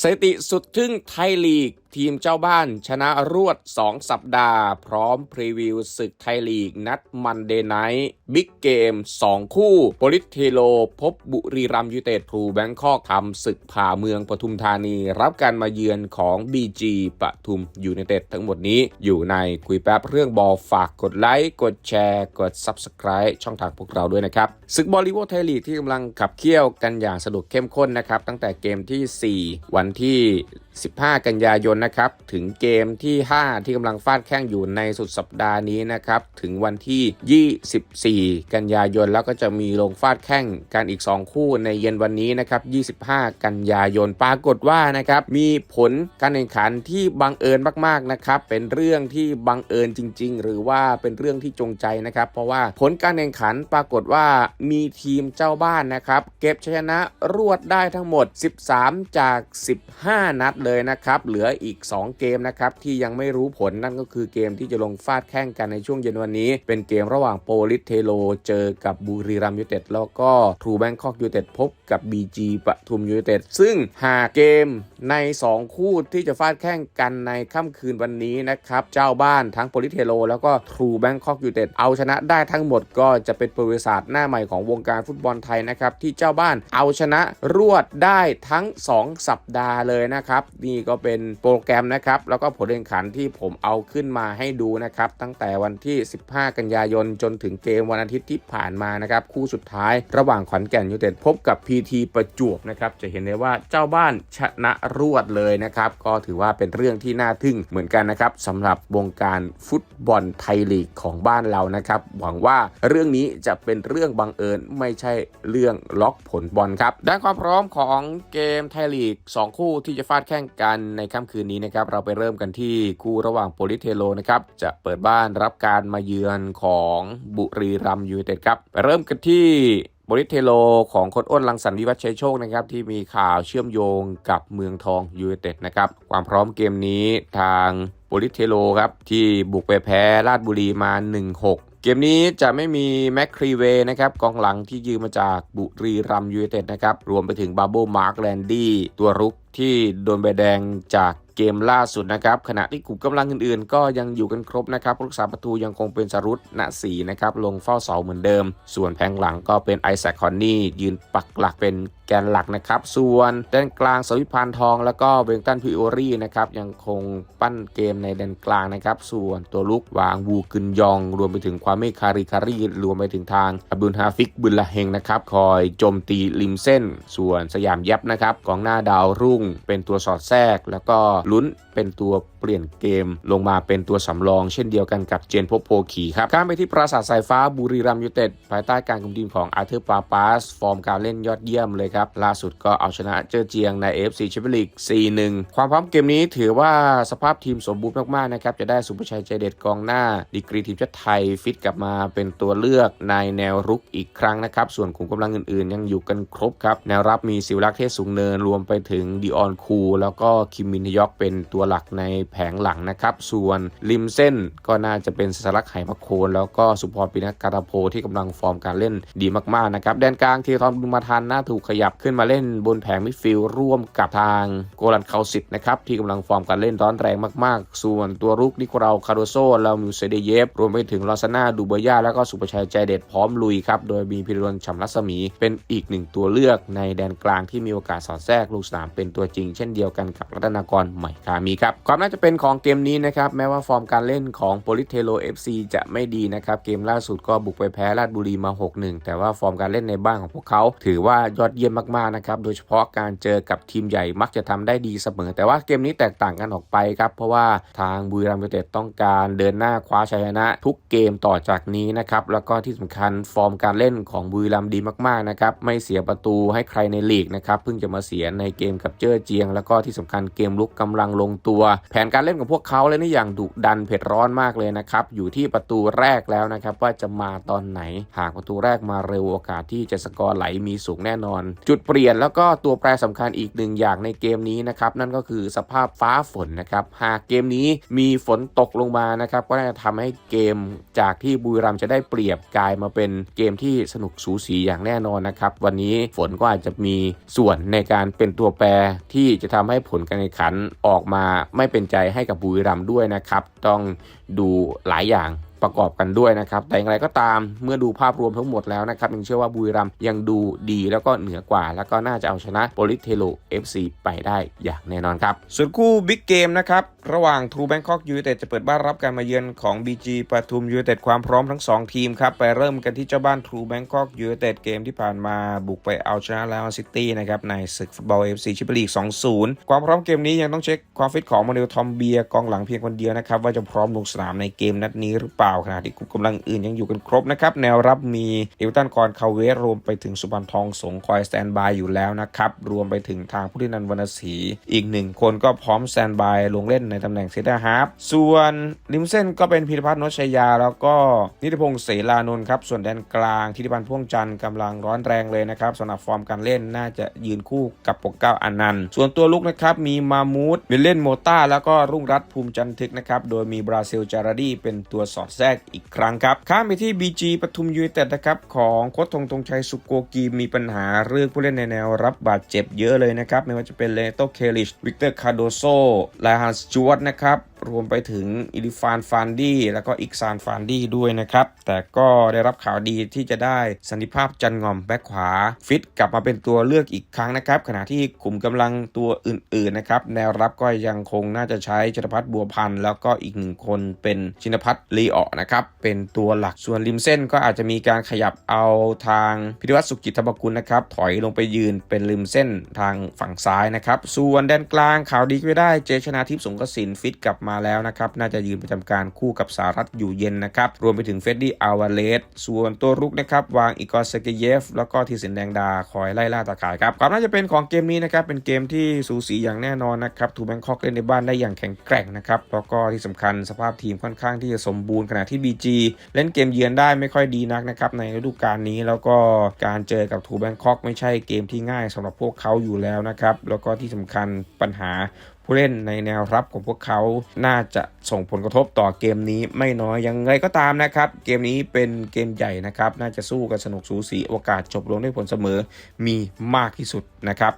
สถิติสุดทึ่งไทยลีก ทีมเจ้าบ้านชนะรวด 2 สัปดาห์ พร้อมพรีวิวศึกไทยลีกนัดมันเดย์ไนท์บิ๊กเกม 2 คู่โปลิสเทโล พบบุรีรัมยูเต็ดทรูแบงคอกทำศึกผ่าเมืองปทุมธานี รับการมาเยือนของ BG ปทุมยูไนเต็ดทั้งหมดนี้อยู่ในคุยแป๊บเรื่องบอลฝากกดไลค์ กดแชร์ กด Subscribe ช่องทางพวกเราด้วยนะครับศึกบอลลีโวไทยลีกที่กำลังขับเคี่ยวกันอย่างสนุกเข้มข้นนะครับตั้งแต่เกมทีสี่4 วันที่15 กันยายนนะครับ ถึงเกมที่ 5 ที่กำลังฟาดแข้งอยู่ในสุดสัปดาห์นี้นะครับ ถึงวันที่ 24 กันยายน แล้วก็จะมีลงฟาดแข้งกันอีก 2 คู่ในเย็นวันนี้นะครับ 25 กันยายน ปรากฏว่านะครับ มีผลการแข่งขันที่บังเอิญมากๆนะครับ เป็นเรื่องที่บังเอิญจริง ๆ หรือว่าเป็นเรื่องที่จงใจนะครับ เพราะว่าผลการแข่งขันปรากฏว่ามีทีมเจ้าบ้านนะครับ เก็บชนะรวดได้ทั้งหมด 13 จาก 15 นัดเลยนะครับ เหลืออีก 2 เกมนะครับ ที่ยังไม่รู้ผลนั่นก็คือเกมที่จะลงฟาดแข่งกันในช่วงเย็นวันนี้ เป็นเกมระหว่างโปลิสเทโลเจอกับบุรีรัมยูเต็ดแล้วก็ทรูแบงคอกยูเต็ดพบกับ BG ปทุมยูเต็ดซึ่งหากเกมใน 2 คู่ที่จะฟาดแข่งกันในค่ำคืนวันนี้นะครับเจ้าบ้านทั้งโปลิสเทโลแล้วก็ทรูแบงคอกยูเต็ดเอาชนะได้ทั้งหมดก็จะเป็นประวัติศาสตร์หน้าใหม่ของวงการฟุตบอลไทยนะครับที่เจ้าบ้านเอาชนะรวดได้ทั้ง 2 สัปดาห์เลยนะครับนี่ก็เป็นโปรแกรมนะครับ แล้วก็ผลแข่งขันที่ผมเอาขึ้นมาให้ดูนะครับ ตั้งแต่วันที่ 15 กันยายนจนถึงเกมวันอาทิตย์ที่ผ่านมานะครับ คู่สุดท้ายระหว่างขอนแก่นยูเต็ดพบกับ PT ประจวบนะครับ จะเห็นได้ว่าเจ้าบ้านชนะรวดเลยนะครับ ก็ถือว่าเป็นเรื่องที่น่าทึ่งเหมือนกันนะครับสำหรับวงการฟุตบอลไทยลีกของบ้านเรานะครับ หวังว่าเรื่องนี้จะเป็นเรื่องบังเอิญไม่ใช่เรื่องล็อกผลบอลครับด้านความพร้อมของเกมไทยลีก 2 คู่ที่จะฟาดแข่งกันในค่ำคืนนี้นะครับเราไปเริ่มกันที่คู่ระหว่างโปลิเทโลนะครับจะเปิดบ้านรับการมาเยือนของบุรีรัมยูไนเต็ดครับไปเริ่มกันที่โปลิสเทโลของโคนอ้นลังสรรค์วิวัฒชัยโชคนะครับที่มีข่าวเชื่อมโยงกับเมืองทองยูไนเต็ดนะครับความพร้อมเกมนี้ทางโปลิสเทโลครับที่บุกไปแพ้ราชบุรีมา 1-6 เกมนี้จะไม่มีแม็กครีเวนะครับกองหลังที่ยืมมาจากบุรีรัมยูเอเต็ดนะครับ รวมไปถึงบาโบมาร์กแลนดี้ตัวรุกที่โดนใบแดงจาก เกมล่าสุดนะครับขณะที่กลุ่มกำลังอื่นๆ ก็ยังอยู่กันครบนะครับผู้รักษาประตูยังคงเป็นสรุตณสีนะครับลงเฝ้าเสาเหมือนเดิม ส่วนแผงหลังก็เป็นไอแซคคอนนี่ยืนปักหลักเป็นแกนหลักนะครับ ส่วนแดนกลางสวิพานทอง แล้วก็เวงตันพิโอรี่นะครับยังคงปั้นเกมในแดนกลางนะครับ ส่วนตัวลุกวางวูกึนยอง รวมไปถึงความเมคาริคารีรวมไปถึงทางอับดุลฮาฟิกบุลละเฮงนะครับคอยโจมตีริมเส้น ส่วนสยามยับนะครับกองหน้าดาวรุ่ง เป็นตัวสอดแทรกแล้วก็ลุ้นเป็นตัว เปลี่ยนเกมลงมาเป็นตัวสำรอง เช่นเดียวกันกับเจนพบโพขีครับข้ามไปที่ปราสาทสายฟ้าบุรีรัมย์ยูเต็ดภายใต้การคุมทีมของอาร์เธอร์ปาปาส ฟอร์มการเล่นยอดเยี่ยมเลยครับ ล่าสุดก็เอาชนะเจอเจียงใน AFC แชมเปี้ยนลีก 4-1 ความพร้อมเกมนี้ถือว่าสภาพทีมสมบูรณ์มากๆนะครับจะได้สุภชัยใจเด็ดกองหน้า ดีกรีทีมชาติไทยฟิตกลับมาเป็นตัวเลือกในแนวรุกอีกครั้งนะครับส่วนขุมกำลังอื่นๆ ยังอยู่กันครบครับแนวรับมีสิวรักษ์เทศสูงเนินรวมไปถึงดิออนคูแล้วก็คิมมินยอกเป็นตัวหลักในแผงหลังนะครับ ส่วนริมเส้นก็น่าจะเป็นสลักไหมะโคนแล้วก็สุพรปินักการาโพที่กำลังฟอร์มการเล่นดีมากๆนะครับแดนกลางทีทอนบุญมาทันน่าถูกขยับขึ้นมาเล่นบนแผงมิดฟิลร่วมกับทางโกลันเคาสิตนะครับที่กำลังฟอร์มการเล่นร้อนแรงมากๆ ส่วนตัวรุกนิโคราคาโดโซแล้วมิวเซเดเยฟรวมไปถึงลอซาน่าดูเบย่าแล้วก็สุประชัยใจเด็ดพร้อมลุยครับโดยมีพิรดลฉ่ำรัศมีเป็นอีกหนึ่งตัวเลือกในแดนกลางที่มีโอกาสสอดแทรกลูกสนามเป็นตัวจริง เช่นเดียวกันกับรัตนากรใหม่คามีครับความน่าจะเป็นของเกมนี้นะครับ แม้ว่าฟอร์มการเล่นของโปลิเทโล FC จะไม่ดีนะครับ เกมล่าสุดก็บุกไปแพ้ราชบุรีมา 6-1 แต่ว่าฟอร์มการเล่นในบ้านของพวกเขา ถือว่ายอดเยี่ยมมากๆนะครับ โดยเฉพาะการเจอกับทีมใหญ่มักจะทำได้ดีเสมอ แต่ว่าเกมนี้แตกต่างกันออกไปครับ เพราะว่าทางบุรีรัมย์ยูไนเต็ดต้องการเดินหน้าคว้าชัยชนะ ทุกเกมต่อจากนี้นะครับ แล้วก็ที่สำคัญฟอร์มการเล่นของบุรีรัมย์ดีมากๆนะครับไม่เสียประตูให้ใครในลีกนะครับเพิ่งจะมาเสียในเกมกับเจอเจียง แล้วก็ที่สำคัญเกมลุกกำลังลงตัว แผนการเล่นของพวกเขาและนี่อย่างดุดันเผ็ดร้อนมากเลยนะครับ อยู่ที่ประตูแรกแล้วนะครับ ว่าจะมาตอนไหน หากประตูแรกมาเร็วโอกาสที่จะสกอร์ไหลมีสูงแน่นอน จุดเปลี่ยนแล้วก็ตัวแปรสำคัญอีกหนึ่งอย่างในเกมนี้นะครับ นั่นก็คือสภาพฟ้าฝนนะครับ หากเกมนี้มีฝนตกลงมานะครับ ก็น่าจะทำให้เกมจากที่บุรีรัมจะได้เปรียบกลายมาเป็นเกมที่สนุกสูสีอย่างแน่นอนนะครับ วันนี้ฝนก็อาจจะมีส่วนในการเป็นตัวแปรที่จะทำให้ผลการแข่งขันออกมาไม่เป็นใจให้กับบุรีรัมย์ด้วยนะครับ ต้องดูหลายอย่างประกอบกันด้วยนะครับ แต่อย่างไรก็ตามเมื่อดูภาพรวมทั้งหมดแล้วนะครับยังเชื่อว่าบุรีรัมย์ยังดูดีแล้วก็เหนือกว่า แล้วก็น่าจะเอาชนะโปลิเทโล FC ไปได้อย่างแน่นอนครับส่วนคู่บิ๊กเกมนะครับระหว่างทรูแบงคอกยู i นเต็ดจะเปิดบ้านรับการมาเยือนของ BG ปทุมยู i นเต็ดความพร้อมทั้ง 2 ทีมครับ ไปเริ่มกันที่เจ้าบ้านทรูแบงคอกยู i นเต็ดเกมที่ผ่านมาบุกไปเอาชนะแล้วซิตี้นะครับในศึกฟุตบอล FC ชิปลีก 2-0 ความพร้อมเกมนี้ยังต้องเช็คความฟิตของมาเนลทอมเบียกองหลังเพียงคนเดียวนะครับ ว่าจะพร้อมลงสนามในเกมนัดนี้หรือเปล่าขณะที่กลุ่มกำลังอื่นยังอยู่กันครบนะครับแนวรับมีเอลตันกรคาเวสรวมไปถึงสุพรรทองสงคอยสแตนบายอยู่แล้วนะครับรวมไปถึงทางผู้ที่นันวรรณศรีอีกหนึ่งคนก็พร้อมสแตนบายลงเล่นในตำแหน่งเซนเตอร์ฮาร์ฟส่วนริมเส้นก็เป็นพิรพัฒน์นชยา แล้วก็นิติพงศ์เสลานนท์ครับ ส่วนแดนกลางทิติพันธ์พ่วงจันทร์กำลังร้อนแรงเลยนะครับสำหรับฟอร์มการเล่นน่าจะยืนคู่กับปกเก้าอนันต์ส่วนตัวลุกนะครับมีมามูดวิลเล่นโมต้าแล้วก็รุ่งรัตภูมิจันทึกนะครับโดยมีบราซิลจาราดีเป็นตัวสอดแทรกอีกครั้งครับข้ามไปที่ BG ปทุมยูเต็ดนะครับของโค้ชธงธงชัยสุโกกีมีปัญหาเรื่องผู้เล่นในแนวรับบาดเจ็บเยอะเลยนะครับไม่ว่าจะเป็นเลโตเคลิชวิกเตอร์คาโดโซลาฮันสจวดนะครับ รวมไปถึงอิลิฟานฟานดี้แล้วก็อิกซานฟานดี้ด้วยนะครับ แต่ก็ได้รับข่าวดีที่จะได้สันติภาพจันงอมแบ็คขวา ฟิตกลับมาเป็นตัวเลือกอีกครั้งนะครับ ขณะที่กลุ่มกำลังตัวอื่นๆนะครับแนวรับก็ยังคงน่าจะใช้ชนพัฒน์บัวพันธ์แล้วก็อีกหนึ่งคนเป็นชินพัฒน์ลีออนะครับเป็นตัวหลักส่วนริมเส้นก็อาจจะมีการขยับเอาทางพิธิวัตรสุกิจธรรมกุลนะครับถอยลงไปยืนเป็นริมเส้นทางฝั่งซ้ายนะครับส่วนแดนกลางข่าวดีก็ได้เจชนาทิพย์สงกสินฟิตกลับมาแล้วนะครับ น่าจะยืนประจำการคู่กับสารัตอยู่เย็นนะครับ รวมไปถึงเฟดดี้อาวาเลสส่วนตัวรุกนะครับ วางอีกอร์เซกเยฟ แล้วก็ทีสินแดงดาคอยไล่ล่าตาข่ายครับความน่าจะเป็นของเกมนี้นะครับ เป็นเกมที่สูสีอย่างแน่นอนนะครับทูแบงคอกเล่นในบ้านได้อย่างแข็งแกร่งนะครับแล้วก็ที่สำคัญสภาพทีมค่อนข้างที่จะสมบูรณ์ขณะที่ BG เล่นเกมเยือนได้ไม่ค่อยดีนักนะครับในฤดูกาลนี้แล้วก็การเจอกับทูแบงคอกไม่ใช่เกมที่ง่ายสำหรับพวกเขาอยู่แล้วนะครับแล้วก็ที่สำคัญปัญหา ผู้เล่นในแนวรับของพวกเขาน่าจะส่งผลกระทบต่อเกมนี้ไม่น้อยยังไงก็ตามนะครับ เกมนี้เป็นเกมใหญ่นะครับ น่าจะสู้กันสนุกสูสีโอกาสจบลงด้วยผลเสมอมีมากที่สุดนะครับ